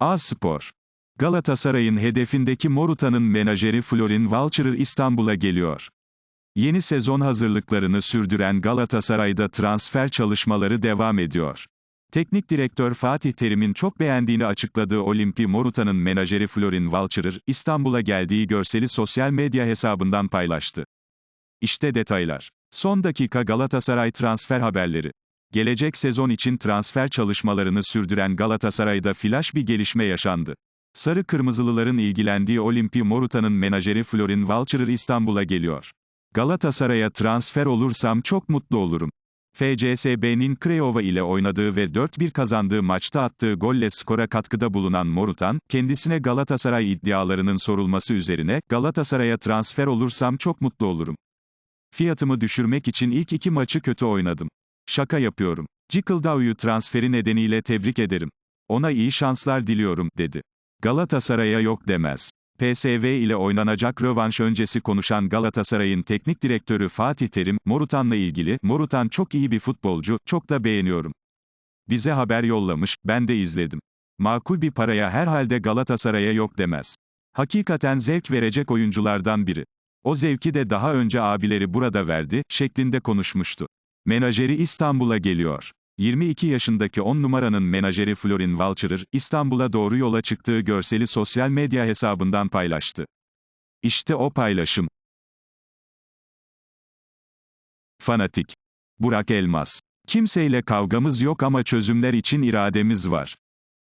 A-Spor. Galatasaray'ın hedefindeki Morutan'ın menajeri Florin Valçırır İstanbul'a geliyor. Yeni sezon hazırlıklarını sürdüren Galatasaray'da transfer çalışmaları devam ediyor. Teknik direktör Fatih Terim'in çok beğendiğini açıkladığı Olimpi Morutan'ın menajeri Florin Valçırır, İstanbul'a geldiği görseli sosyal medya hesabından paylaştı. İşte detaylar. Son dakika Galatasaray transfer haberleri. Gelecek sezon için transfer çalışmalarını sürdüren Galatasaray'da flash bir gelişme yaşandı. Sarı Kırmızılıların ilgilendiği Olimpi Morutan'ın menajeri Florin Valçırır İstanbul'a geliyor. Galatasaray'a transfer olursam çok mutlu olurum. FCSB'nin Craiova ile oynadığı ve 4-1 kazandığı maçta attığı golle skora katkıda bulunan Morutan, kendisine Galatasaray iddialarının sorulması üzerine, Galatasaray'a transfer olursam çok mutlu olurum. Fiyatımı düşürmek için ilk iki maçı kötü oynadım. Şaka yapıyorum. Cikıldau'yu transferi nedeniyle tebrik ederim. Ona iyi şanslar diliyorum, dedi. Galatasaray'a yok demez. PSV ile oynanacak rövanş öncesi konuşan Galatasaray'ın teknik direktörü Fatih Terim, Morutan'la ilgili, Morutan çok iyi bir futbolcu, çok da beğeniyorum. Bize haber yollamış, ben de izledim. Makul bir paraya herhalde Galatasaray'a yok demez. Hakikaten zevk verecek oyunculardan biri. O zevki de daha önce abileri burada verdi, şeklinde konuşmuştu. Menajeri İstanbul'a geliyor. 22 yaşındaki 10 numaranın menajeri Florin Valçırır, İstanbul'a doğru yola çıktığı görseli sosyal medya hesabından paylaştı. İşte o paylaşım. Fanatik. Burak Elmas. Kimseyle kavgamız yok ama çözümler için irademiz var.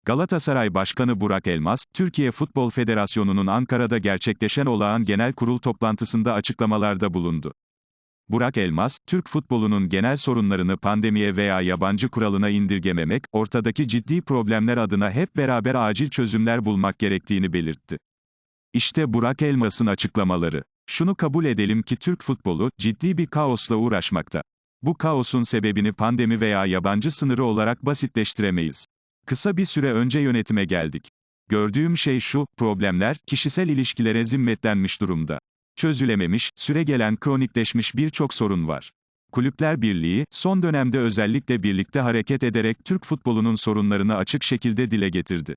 Galatasaray Başkanı Burak Elmas, Türkiye Futbol Federasyonu'nun Ankara'da gerçekleşen olağan genel kurul toplantısında açıklamalarda bulundu. Burak Elmas, Türk futbolunun genel sorunlarını pandemiye veya yabancı kuralına indirgememek, ortadaki ciddi problemler adına hep beraber acil çözümler bulmak gerektiğini belirtti. İşte Burak Elmas'ın açıklamaları. Şunu kabul edelim ki Türk futbolu, ciddi bir kaosla uğraşmakta. Bu kaosun sebebini pandemi veya yabancı sınırı olarak basitleştiremeyiz. Kısa bir süre önce yönetime geldik. Gördüğüm şey şu, problemler, kişisel ilişkilere zimmetlenmiş durumda. Çözülememiş, süregelen kronikleşmiş birçok sorun var. Kulüpler Birliği, son dönemde özellikle birlikte hareket ederek Türk futbolunun sorunlarını açık şekilde dile getirdi.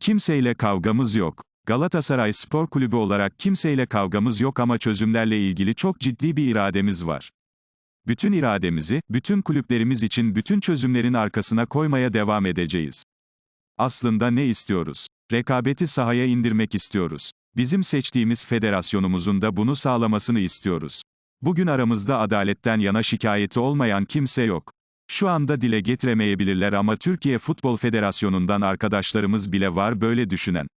Kimseyle kavgamız yok. Galatasaray Spor Kulübü olarak kimseyle kavgamız yok ama çözümlerle ilgili çok ciddi bir irademiz var. Bütün irademizi, bütün kulüplerimiz için bütün çözümlerin arkasına koymaya devam edeceğiz. Aslında ne istiyoruz? Rekabeti sahaya indirmek istiyoruz. Bizim seçtiğimiz federasyonumuzun da bunu sağlamasını istiyoruz. Bugün aramızda adaletten yana şikayeti olmayan kimse yok. Şu anda dile getiremeyebilirler ama Türkiye Futbol Federasyonu'ndan arkadaşlarımız bile var böyle düşünen.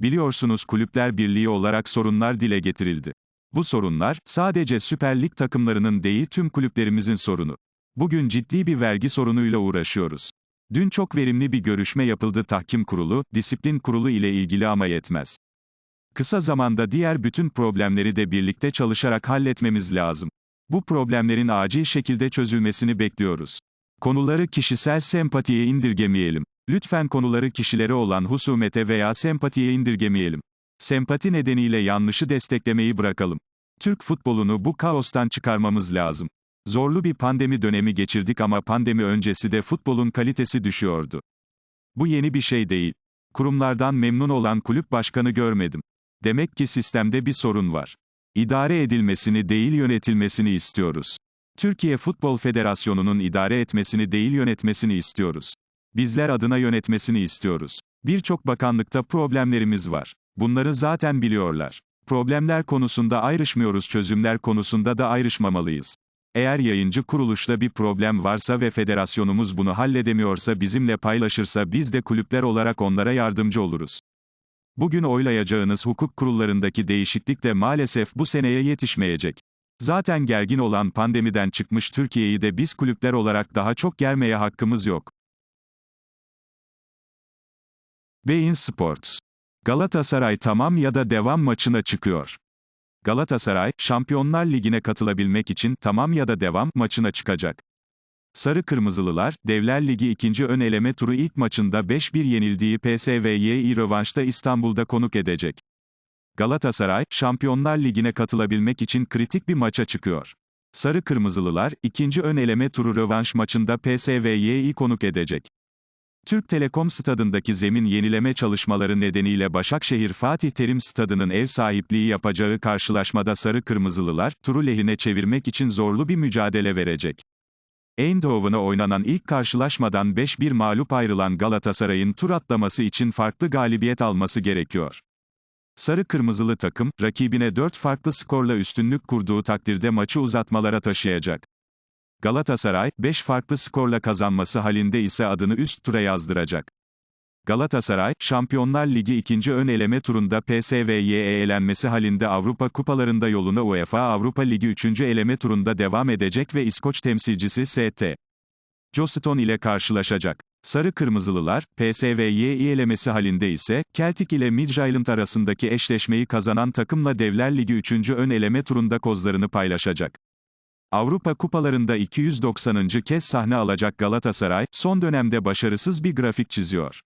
Biliyorsunuz Kulüpler Birliği olarak sorunlar dile getirildi. Bu sorunlar, sadece Süper Lig takımlarının değil tüm kulüplerimizin sorunu. Bugün ciddi bir vergi sorunuyla uğraşıyoruz. Dün çok verimli bir görüşme yapıldı tahkim kurulu, disiplin kurulu ile ilgili ama yetmez. Kısa zamanda diğer bütün problemleri de birlikte çalışarak halletmemiz lazım. Bu problemlerin acil şekilde çözülmesini bekliyoruz. Konuları kişisel sempatiye indirgemeyelim. Lütfen konuları kişilere olan husumete veya sempatiye indirgemeyelim. Sempati nedeniyle yanlışı desteklemeyi bırakalım. Türk futbolunu bu kaostan çıkarmamız lazım. Zorlu bir pandemi dönemi geçirdik ama pandemi öncesi de futbolun kalitesi düşüyordu. Bu yeni bir şey değil. Kurumlardan memnun olan kulüp başkanı görmedim. Demek ki sistemde bir sorun var. İdare edilmesini değil yönetilmesini istiyoruz. Türkiye Futbol Federasyonu'nun idare etmesini değil yönetmesini istiyoruz. Bizler adına yönetmesini istiyoruz. Birçok bakanlıkta problemlerimiz var. Bunları zaten biliyorlar. Problemler konusunda ayrışmıyoruz, çözümler konusunda da ayrışmamalıyız. Eğer yayıncı kuruluşta bir problem varsa ve federasyonumuz bunu halledemiyorsa bizimle paylaşırsa biz de kulüpler olarak onlara yardımcı oluruz. Bugün oylayacağınız hukuk kurullarındaki değişiklik de maalesef bu seneye yetişmeyecek. Zaten gergin olan pandemiden çıkmış Türkiye'yi de biz kulüpler olarak daha çok germeye hakkımız yok. Bein Sports. Galatasaray tamam ya da devam maçına çıkıyor. Galatasaray, Şampiyonlar Ligi'ne katılabilmek için tamam ya da devam maçına çıkacak. Sarı Kırmızılılar, Devler Ligi ikinci ön eleme turu ilk maçında 5-1 yenildiği PSV'yi rövanşta İstanbul'da konuk edecek. Galatasaray, Şampiyonlar Ligi'ne katılabilmek için kritik bir maça çıkıyor. Sarı Kırmızılılar, ikinci ön eleme turu rövanş maçında PSV'yi konuk edecek. Türk Telekom stadındaki zemin yenileme çalışmaları nedeniyle Başakşehir Fatih Terim stadının ev sahipliği yapacağı karşılaşmada sarı kırmızılılar, turu lehine çevirmek için zorlu bir mücadele verecek. Eindhoven'a oynanan ilk karşılaşmadan 5-1 mağlup ayrılan Galatasaray'ın tur atlaması için farklı galibiyet alması gerekiyor. Sarı kırmızılı takım, rakibine 4 farklı skorla üstünlük kurduğu takdirde maçı uzatmalara taşıyacak. Galatasaray, 5 farklı skorla kazanması halinde ise adını üst tura yazdıracak. Galatasaray, Şampiyonlar Ligi ikinci ön eleme turunda PSV'ye elenmesi halinde Avrupa Kupalarında yoluna UEFA Avrupa Ligi üçüncü eleme turunda devam edecek ve İskoç temsilcisi ST. Joston ile karşılaşacak. Sarı Kırmızılılar, PSV'yi elemesi halinde ise, Celtic ile Midtjylland arasındaki eşleşmeyi kazanan takımla Devler Ligi 3. ön eleme turunda kozlarını paylaşacak. Avrupa kupalarında 290. kez sahne alacak Galatasaray, son dönemde başarısız bir grafik çiziyor.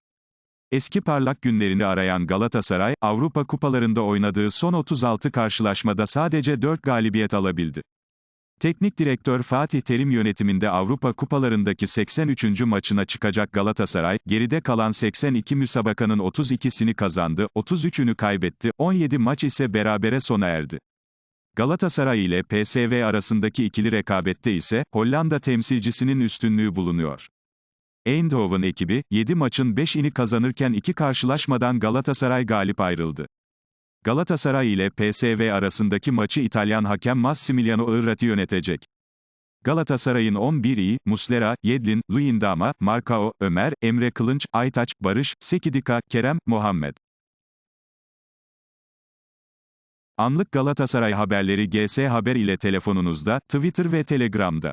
Eski parlak günlerini arayan Galatasaray, Avrupa kupalarında oynadığı son 36 karşılaşmada sadece 4 galibiyet alabildi. Teknik direktör Fatih Terim yönetiminde Avrupa kupalarındaki 83. maçına çıkacak Galatasaray, geride kalan 82 müsabakanın 32'sini kazandı, 33'ünü kaybetti, 17 maç ise berabere sona erdi. Galatasaray ile PSV arasındaki ikili rekabette ise, Hollanda temsilcisinin üstünlüğü bulunuyor. Eindhoven ekibi, 7 maçın 5'ini kazanırken iki karşılaşmadan Galatasaray galip ayrıldı. Galatasaray ile PSV arasındaki maçı İtalyan hakem Massimiliano Irrati yönetecek. Galatasaray'ın 11'i, Muslera, Yedlin, Luyendama, Markao, Ömer, Emre Kılınç, Aytaç, Barış, Sekidika, Kerem, Muhammed. Anlık Galatasaray haberleri GS Haber ile telefonunuzda, Twitter ve Telegram'da.